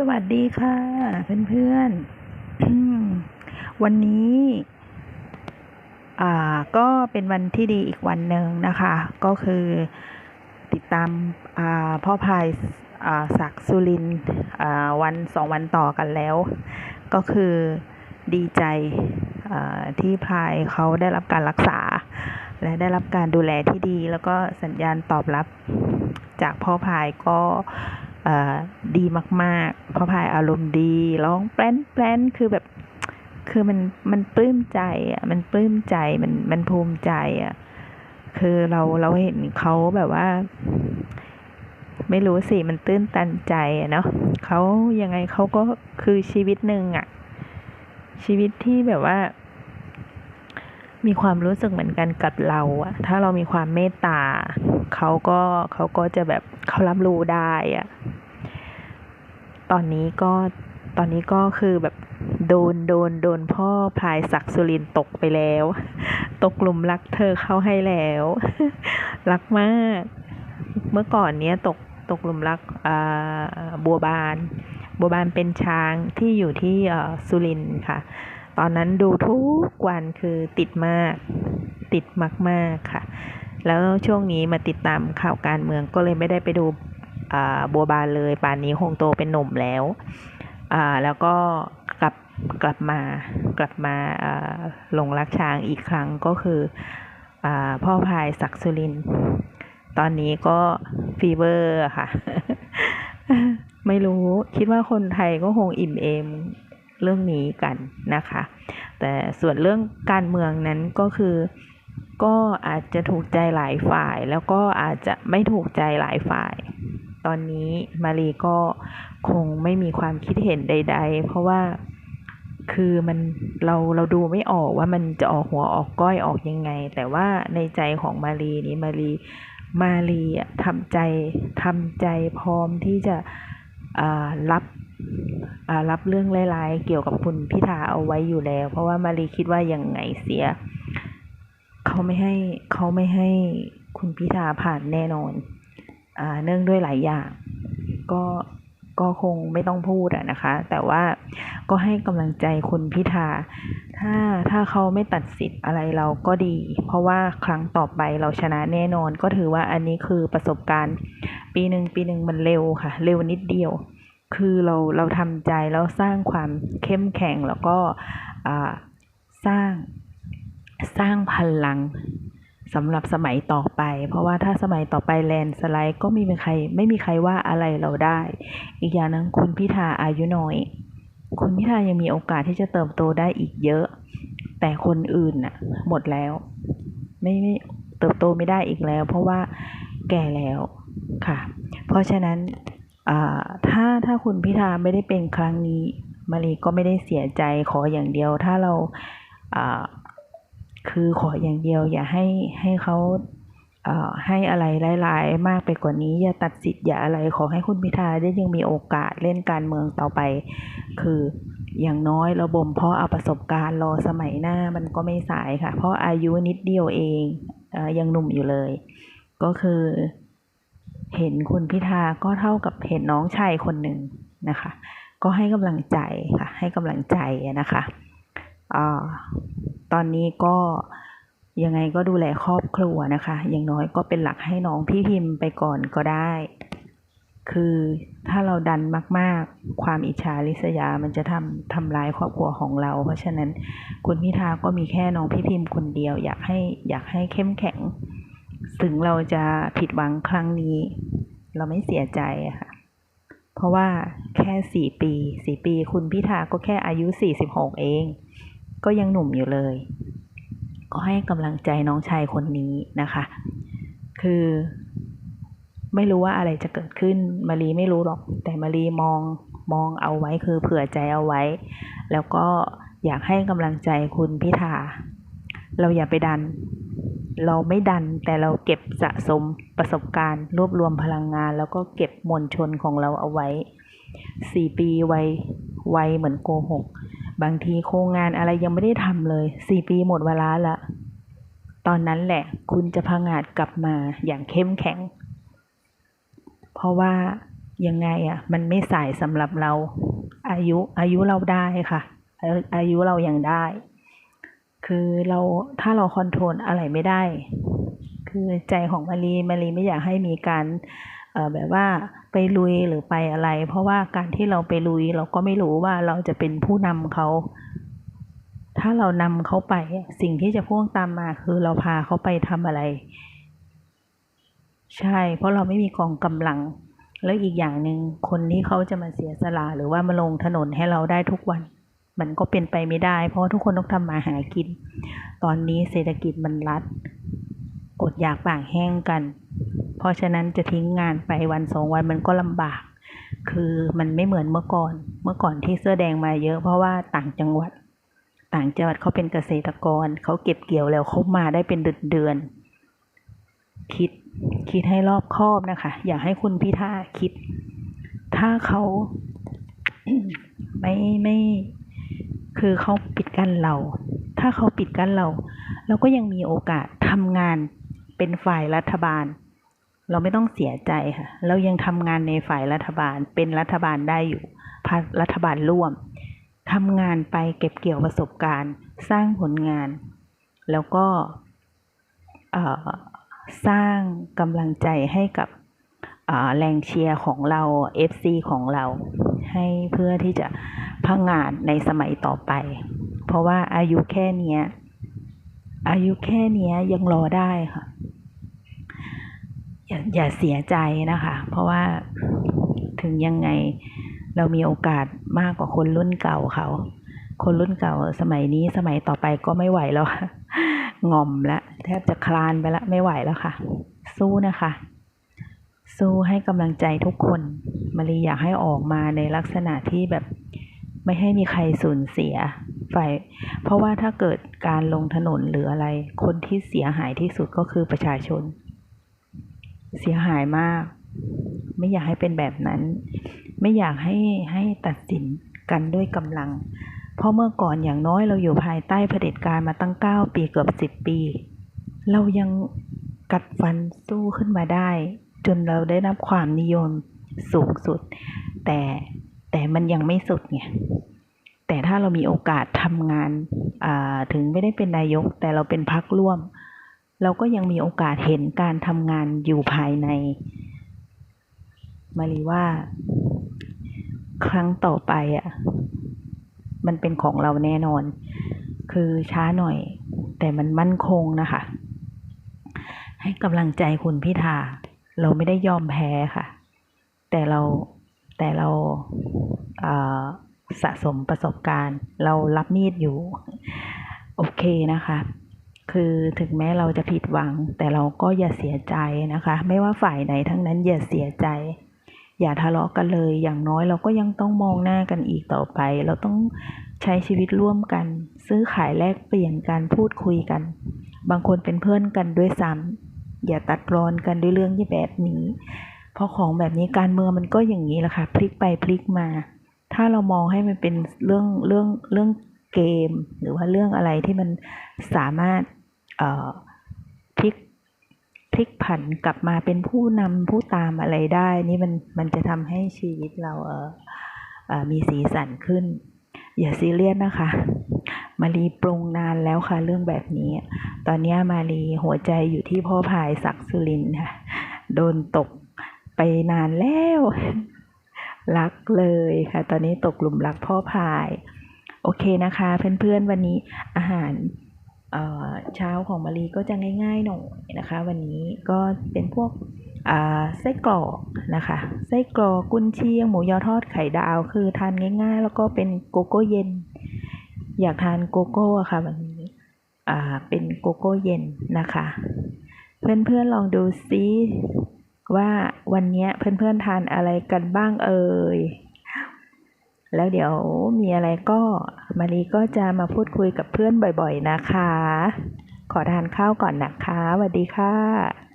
สวัสดีค่ะ เพื่อนๆ วันนี้ อ่า ก็เป็นวันที่ดีอีกวันหนึ่งนะคะ ก็คือติดตาม อ่า พ่อพายศักสุรินวันสองวันต่อกันแล้ว ก็คือดีใจที่พายเขาได้รับการรักษา และได้รับการดูแลที่ดี แล้วก็สัญญาณตอบรับจากพ่อพายก็ ดีมากๆพ่อพายอารมณ์ดี ร้องแปลนแปลนคือแบบ คือมันมันปลื้มใจอะ มันปลื้มใจมันมันภูมิใจอะ คือเราเราเห็นเขาแบบว่า ไม่รู้สิมันตื้นตันใจอะเนาะเขายังไงเขาก็คือชีวิตหนึ่งอะ ชีวิตที่แบบว่า มีความรู้สึกเหมือนกันกับเราอะ ถ้าเรามีความเมตตา เขาก็เขาก็จะแบบเขารับรู้ได้อะตอนนี้ก็ตอนนี้ก็คือแบบโดนโดนโดนพ่อพลายศักดิ์สุรินตกไปแล้ว ตกหลุมรักเธอเข้าให้แล้ว รักมาก เมื่อก่อนเนี้ยตกตกหลุมรักบัวบาน บัวบานเป็นช้างที่อยู่ที่สุรินค่ะ ตอนนั้นดูทุกวันคือติดมาก ติดมาก ๆ ค่ะ แล้วช่วงนี้มาติดตามข่าวการเมืองก็เลยไม่ได้ไปดูบัวบานเลยป่านนี้คงโตเป็นหนุ่มแล้วแล้วก็กลับกลับมากลับมาหลงรักช้างอีกครั้งก็คืออพ่อพายศักสุริน ตอนนี้ก็ฟีเวอร์ค่ะ ไม่รู้คิดว่าคนไทยก็คงอิ่มเอมเรื่องนี้กันนะคะ แต่ส่วนเรื่องการเมืองนั้นก็คือ ก็อาจจะถูกใจหลายฝ่าย แล้วก็อาจจะไม่ถูกใจหลายฝ่าย ตอนนี้มารีก็คงไม่มีความคิดเห็นใด ๆ เพราะว่าคือมันเราเราดูไม่ออกว่ามันจะออกหัวออกก้อยออกยังไง แต่ว่าในใจของมารีนี้มารีมารีอะทำใจทำใจพร้อมที่จะรับรับเรื่องร้ายๆเกี่ยวกับคุณพิธาเอาไว้อยู่แล้ว เพราะว่ามารีคิดว่ายังไงเสีย เขาไม่ให้เขาไม่ให้คุณพิธาผ่านแน่นอนอ่าเนื่องด้วยหลายอย่าง ก็ก็คงไม่ต้องพูดอะนะคะ แต่ว่าก็ให้กำลังใจคุณพิธา ถ้าถ้าเขาไม่ตัดสิทธิ์อะไรเราก็ดี เพราะว่าครั้งต่อไปเราชนะแน่นอน ก็ถือว่าอันนี้คือประสบการณ์ ปีหนึ่งปีหนึ่งมันเร็วค่ะ เร็วนิดเดียว คือเราเราทำใจแล้วสร้างความเข้มแข็งแล้วก็สร้าง สร้างพลังสำหรับสมัยต่อไป เพราะว่าถ้าสมัยต่อไปแลนสไลด์ก็ไม่มีใคร ไม่มีใครว่าอะไรเราได้ อีกอย่างหนึงคุณพิธาอายุน้อย คุณพิธายังมีโอกาสที่จะเติบโตได้อีกเยอะ แต่คนอื่นน่ะ หมดแล้ว ไม่ไม่เติบโตไม่ได้อีกแล้ว เพราะว่าแก่แล้วค่ะ เพราะฉะนั้นถ้าถ้าคุณพิธาไม่ได้เป็นครั้งนี้มารีก็ไม่ได้เสียใจขออย่างเดียว ถ้าเรา คือขออย่างเดียวอย่าให้ให้เขาให้อะไรร้ายๆ มากไปกว่านี้ อย่าตัดสิทธิ์อย่าอะไรขอให้คุณพิธาได้ยังมีโอกาสเล่นการเมืองต่อไป คืออย่างน้อยเราบ่มเพาะเอาประสบการณ์รอสมัยหน้ามันก็ไม่สายค่ะ เพราะอายุนิดเดียวเองอยังหนุ่มอยู่เลย ก็คือ เห็นคุณพิธาก็เท่ากับเห็นน้องชายคนหนึ่งนะคะ ก็ให้กำลังใจค่ะ ให้กำลังใจนะคะ ตอนนี้ก็ยังไงก็ดูแลครอบครัวนะคะ อย่างน้อยก็เป็นหลักให้น้องพี่พิมพ์ไปก่อนก็ได้ คือถ้าเราดันมาก ๆ ความอิจฉาริษยา มันจะทำทำลายครอบครัวของเรา เพราะฉะนั้นคุณพิธาก็มีแค่น้องพี่พิมพ์คนเดียว อยากให้อยากให้เข้มแข็ง ถึงเราจะผิดหวังครั้งนี้ เราไม่เสียใจอะค่ะ เพราะว่าแค่สี่ปีสี่ปี คุณพิธาก็แค่อายุสี่สิบหกเอง ก็ยังหนุ่มอยู่เลย ก็ให้กำลังใจน้องชายคนนี้นะคะ คือไม่รู้ว่าอะไรจะเกิดขึ้นมารีไม่รู้หรอก แต่มารีมองมองเอาไว้คือเผื่อใจเอาไว้ แล้วก็อยากให้กำลังใจคุณพิธาเราอย่าไปดัน เราไม่ดันแต่เราเก็บสะสมประสบการณ์ รวบรวมพลังงาน แล้วก็เก็บมวลชนของเราเอาไว้สี่ปีไวไวเหมือนโกหก บางทีโครงงานอะไรยังไม่ได้ทำเลยสี่ปีหมดเวลาละ ตอนนั้นแหละ คุณจะพังอาจกลับมาอย่างเข้มแข็ง เพราะว่ายังไงอะ่ะ มันไม่สายสำหรับเรา อายุอายุเราได้ค่ะ อายุเรายังได้ คือเราถ้าเราคอนโทรลอะไรไม่ได้ คือใจของมารีมารีไม่อยากให้มีการ แบบว่าไปลุยหรือไปอะไร เพราะว่าการที่เราไปลุยเราก็ไม่รู้ว่าเราจะเป็นผู้นำเขาถ้าเรานำเขาไปสิ่งที่จะพ่วงตามมาคือเราพาเขาไปทำอะไร ใช่ เพราะเราไม่มีกองกำลัง แล้วอีกอย่างหนึ่งคนที่เขาจะมาเสียสละหรือว่ามาลงถนนให้เราได้ทุกวัน มันก็เป็นไปไม่ได้ เพราะทุกคนต้องทำมาหากิน ตอนนี้เศรษฐกิจมันรัด อดอยากปากแห้งกัน เพราะฉะนั้นจะทิ้งงานไปวันสองวันมันก็ลำบาก คือมันไม่เหมือนเมื่อก่อน เมื่อก่อนที่เสื้อแดงมาเยอะเพราะว่าต่างจังหวัด ต่างจังหวัดเขาเป็นเกษตรกร เขาเก็บเกี่ยวแล้วเขามาได้เป็นเดือนเดือนๆคิดคิดให้รอบคอบนะคะ อยากให้คุณพิธาคิด ถ้าเขาไม่ไม่ คือเขาปิดกั้นเรา ถ้าเขาปิดกั้นเรา เราก็ยังมีโอกาสทำงานเป็นฝ่ายรัฐบาล เราไม่ต้องเสียใจค่ะ เรายังทำงานในฝ่ายรัฐบาล เป็นรัฐบาลได้อยู่รรครัฐบาลร่วมทำงานไปเก็บเกี่ยวประสบการณ์ สร้างผลงาน แล้วก็สร้างกำลังใจให้กับแรงเชียร์ของเรา FC ของเรา ให้เพื่อที่จะพังงานในสมัยต่อไป เพราะว่าอายุแค่นี้อายุแค่นี้ยังรอได้ค่ะ อย่าอย่าเสียใจนะคะ เพราะว่าถึงยังไงเรามีโอกาสมากกว่าคนรุ่นเก่าเขา คนรุ่นเก่าสมัยนี้สมัยต่อไปก็ไม่ไหวแล้วค่ะงอมแล้วแทบจะคลานไปแล้วไม่ไหวแล้วค่ะ สู้นะคะ สู้ให้กำลังใจทุกคนมารีอยากให้ออกมาในลักษณะที่แบบไม่ให้มีใครสูญเสียฝ่ายเพราะว่าถ้าเกิดการลงถนนหรืออะไร คนที่เสียหายที่สุดก็คือประชาชน เสียหายมาก ไม่อยากให้เป็นแบบนั้น ไม่อยากให้ให้ตัดสินกันด้วยกำลัง เพราะเมื่อก่อนอย่างน้อยเราอยู่ภายใต้เผด็จการมาตั้งเก้าปีเกือบสิบปี เรายังกัดฟันสู้ขึ้นมาได้ จนเราได้รับความนิยมสูงสุด แต่แต่มันยังไม่สุดไงแต่ถ้าเรามีโอกาสทำงานถึงไม่ได้เป็นนายก แต่เราเป็นพักร่วม เราก็ยังมีโอกาสเห็นการทำงานอยู่ภายใน มารีว่า ครั้งต่อไปอะ มันเป็นของเราแน่นอน คือช้าหน่อย แต่มันมั่นคงนะคะ ให้กำลังใจคุณพิธา เราไม่ได้ยอมแพ้ค่ะ แต่เราแต่เราเสะสมประสบการณ์ เรารับมีดอยู่ โอเคนะคะ คือถึงแม้เราจะผิดหวัง แต่เราก็อย่าเสียใจนะคะ ไม่ว่าฝ่ายไหนทั้งนั้นอย่าเสียใจ อย่าทะเลาะกันเลย อย่างน้อยเราก็ยังต้องมองหน้ากันอีกต่อไป เราต้องใช้ชีวิตร่วมกัน ซื้อขายแลกเปลี่ยนกันพูดคุยกัน บางคนเป็นเพื่อนกันด้วยซ้ำอย่าตัดรอนกันด้วยเรื่องที่แบบนี้ เพราะของแบบนี้การเมืองมันก็อย่างนี้แหละค่ะพลิกไปพลิกมา ถ้าเรามองให้มันเป็นเรื่องเรื่องเรื่องเกม หรือว่าเรื่องอะไรที่มันสามารถ พลิกพลิกผันกลับมาเป็นผู้นำผู้ตามอะไรได้ นี่มันมันจะทำให้ชีวิตเราเออเอ่อมีสีสันขึ้น อย่าซีเรียสนะคะ มารีปรงนานแล้วค่ะเรื่องแบบนี้ ตอนนี้มารีหัวใจอยู่ที่พ่อพายศักสุรินค่ะ โดนตกไปนานแล้ว รักเลยค่ะ ตอนนี้ตกหลุมรักพ่อพาย โอเคนะคะ เพื่อนๆวันนี้อาหาร เช้าของมารีก็จะง่ายๆหน่อยนะคะ วันนี้ก็เป็นพวกไส้กรอกนะคะไส้กรอกกุนเชียงหมูยอทอดไข่ดาว คือทานง่ายๆ แล้วก็เป็นโกโก้เย็น อยากทานโกโก้อะค่ะวันนี้เป็นโกโก้เย็นนะคะ เพื่อนๆลองดูซิว่าวันนี้เพื่อนๆทานอะไรกันบ้างเอ่ย แล้วเดี๋ยวมีอะไรก็มารีก็จะมาพูดคุยกับเพื่อนบ่อยๆนะคะ ขอทานข้าวก่อนนะคะสวัสดีค่ะ